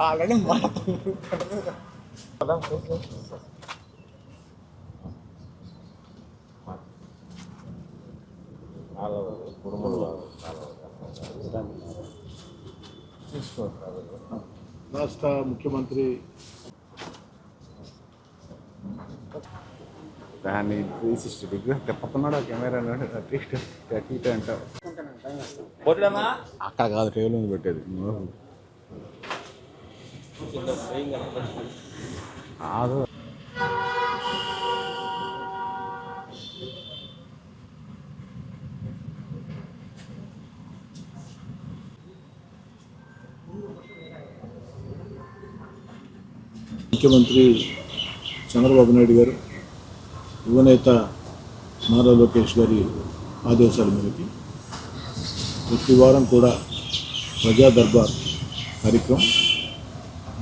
Already రాష్ట్ర ముఖ్యమంత్రి దాన్ని త్రీ సిక్స్టీ డిగ్రీ తిప్పకున్నాడు కెమెరా అట్లీస్ట్ థర్టీ అంట అక్కడ కాదు టేబుల్ మీద పెట్టేది. కాదు. ముఖ్యమంత్రి చంద్రబాబు నాయుడు గారు యువనేత నారా లోకేష్ గారి ఆదేశాల మేరకు ప్రతి వారం కూడా ప్రజా దర్బార్ కార్యక్రమం.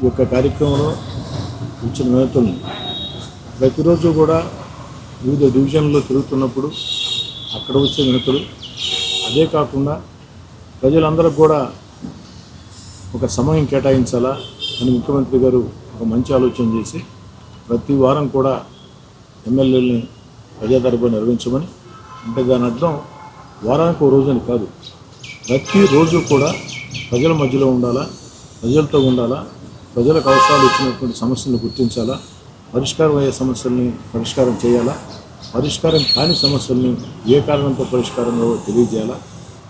ఈ యొక్క కార్యక్రమంలో ఇచ్చిన నేతలను ప్రతిరోజు కూడా వివిధ డివిజన్లో తిరుగుతున్నప్పుడు అక్కడ వచ్చే నేతలు. అదే కాకుండా ప్రజలందరూ కూడా ఒక సమయం కేటాయించాలా అని ముఖ్యమంత్రి గారు ఒక మంచి ఆలోచన చేసి ప్రతి వారం కూడా ఎమ్మెల్యేలని ప్రజా దర్బార్ నిర్వహించమని. అంటే దాని అర్థం వారానికి ఒక రోజు అని కాదు ప్రతిరోజు కూడా ప్రజల మధ్యలో ఉండాలా? ప్రజలతో ఉండాలా? ప్రజలకు అవసరాలు ఇచ్చినటువంటి సమస్యలను గుర్తించాలా? పరిష్కారం అయ్యే సమస్యల్ని పరిష్కారం చేయాలా? పరిష్కారం కాని సమస్యల్ని ఏ కారణంతో పరిష్కారంలో తెలియజేయాలా?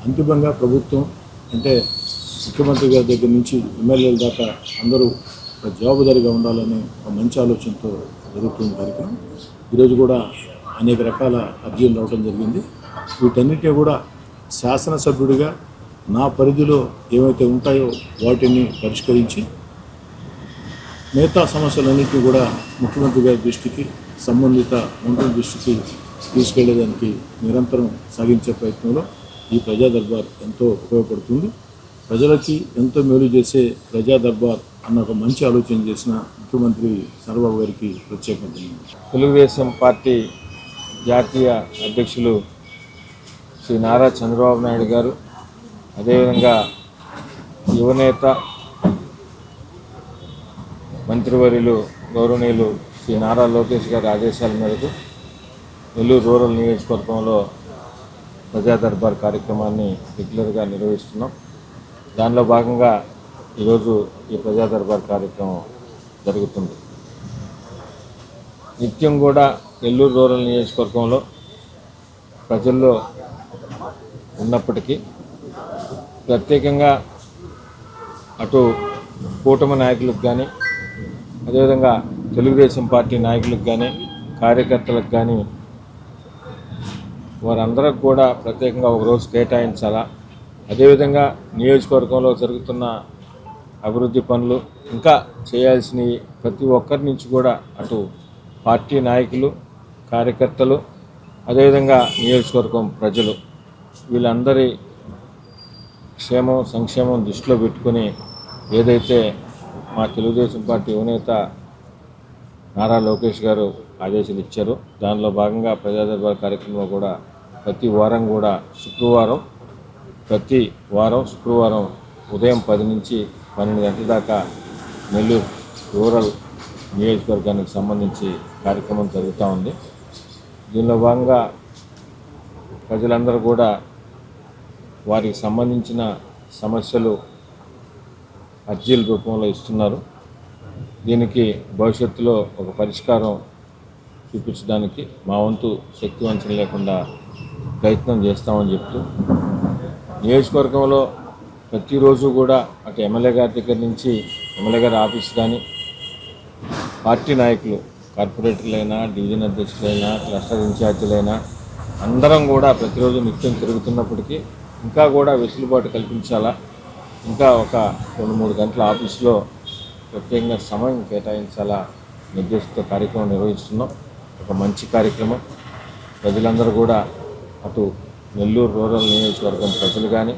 అంతిమంగా ప్రభుత్వం అంటే ముఖ్యమంత్రి గారి దగ్గర నుంచి ఎమ్మెల్యేల దాకా అందరూ ఒక జవాబుదారీగా ఉండాలని ఒక మంచి ఆలోచనతో జరుగుతున్న కార్యక్రమం. ఈరోజు కూడా అనేక రకాల అర్జీలు రావడం జరిగింది. వీటన్నిటి కూడా శాసనసభ్యుడిగా నా పరిధిలో ఏవైతే ఉంటాయో వాటిని పరిష్కరించి మిగతా సమస్యలన్నింటినీ కూడా ముఖ్యమంత్రి గారి దృష్టికి సంబంధిత మంత్రుల దృష్టికి తీసుకెళ్ళేదానికి నిరంతరం సాగించే ప్రయత్నంలో ఈ ప్రజా దర్బార్ ఎంతో ఉపయోగపడుతుంది. ప్రజలకి ఎంతో మేలు చేసే ప్రజా దర్బార్ అన్న ఒక మంచి ఆలోచన చేసిన ముఖ్యమంత్రి చంద్రబాబు గారికి ప్రత్యేకంగా తెలుగుదేశం పార్టీ జాతీయ అధ్యక్షులు శ్రీ నారా చంద్రబాబు నాయుడు గారు అదేవిధంగా యువనేత మంత్రివర్యులు గౌరవనీయులు శ్రీ నారా లోకేష్ గారి ఆదేశాల మేరకు నెల్లూరు రూరల్ నియోజకవర్గంలో ప్రజా దర్బార్ కార్యక్రమాన్ని రెగ్యులర్గా నిర్వహిస్తున్నాం. దానిలో భాగంగా ఈరోజు ఈ ప్రజా దర్బార్ కార్యక్రమం జరుగుతుంది. నిత్యం కూడా నెల్లూరు రూరల్ నియోజకవర్గంలో ప్రజల్లో ఉన్నప్పటికీ ప్రత్యేకంగా అటు కూటమి నాయకులకు కానీ అదేవిధంగా తెలుగుదేశం పార్టీ నాయకులకు కానీ కార్యకర్తలకు కానీ వారందరికి కూడా ప్రత్యేకంగా ఒక రోజు కేటాయించాలా? అదేవిధంగా నియోజకవర్గంలో జరుగుతున్న అభివృద్ధి పనులు ఇంకా చేయాల్సినవి ప్రతి ఒక్కరి నుంచి కూడా అటు పార్టీ నాయకులు కార్యకర్తలు అదేవిధంగా నియోజకవర్గం ప్రజలు వీళ్ళందరి క్షేమం సంక్షేమం దృష్టిలో పెట్టుకొని ఏదైతే మా తెలుగుదేశం పార్టీ యువనేత నారా లోకేష్ గారు ఆదేశాలు ఇచ్చారు దానిలో భాగంగా ప్రజాదర్బార్ కార్యక్రమంలో కూడా ప్రతి వారం కూడా శుక్రవారం ప్రతి వారం శుక్రవారం ఉదయం పది నుంచి పన్నెండు గంటల దాకా నెల్లూరు రూరల్ నియోజకవర్గానికి సంబంధించి కార్యక్రమం జరుగుతూ ఉంది. దీనిలో భాగంగా ప్రజలందరూ కూడా వారికి సంబంధించిన సమస్యలు అర్జీల రూపంలో ఇస్తున్నారు. దీనికి భవిష్యత్తులో ఒక పరిష్కారం చూపించడానికి మా వంతు శక్తి వంచన లేకుండా ప్రయత్నం చేస్తామని చెప్తూ నియోజకవర్గంలో ప్రతిరోజు కూడా అటు ఎమ్మెల్యే గారి దగ్గర నుంచి ఎమ్మెల్యే గారి ఆఫీస్ కానీ పార్టీ నాయకులు కార్పొరేటర్లైనా డివిజన్ అధ్యక్షులైనా క్లస్టర్ ఇన్ఛార్జీలైనా అందరం కూడా ప్రతిరోజు నిత్యం తిరుగుతున్నప్పటికీ ఇంకా కూడా వెసులుబాటు కల్పించాలా? ఇంకా ఒక రెండు మూడు గంటల ఆఫీస్లో ప్రత్యేకంగా సమయం కేటాయించాలా నిర్దేశిత కార్యక్రమం నిర్వహిస్తున్నాం. ఒక మంచి కార్యక్రమం. ప్రజలందరూ కూడా అటు నెల్లూరు రూరల్ నియోజకవర్గం ప్రజలు కానీ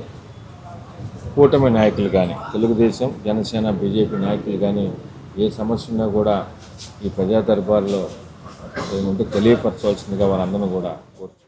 కూటమి నాయకులు కానీ తెలుగుదేశం జనసేన బీజేపీ నాయకులు కానీ ఏ సమస్య ఉన్నా కూడా ఈ ప్రజా దర్బార్లో తెలియపరచవలసిందిగా వారందరూ కూడా కోరుతున్నారు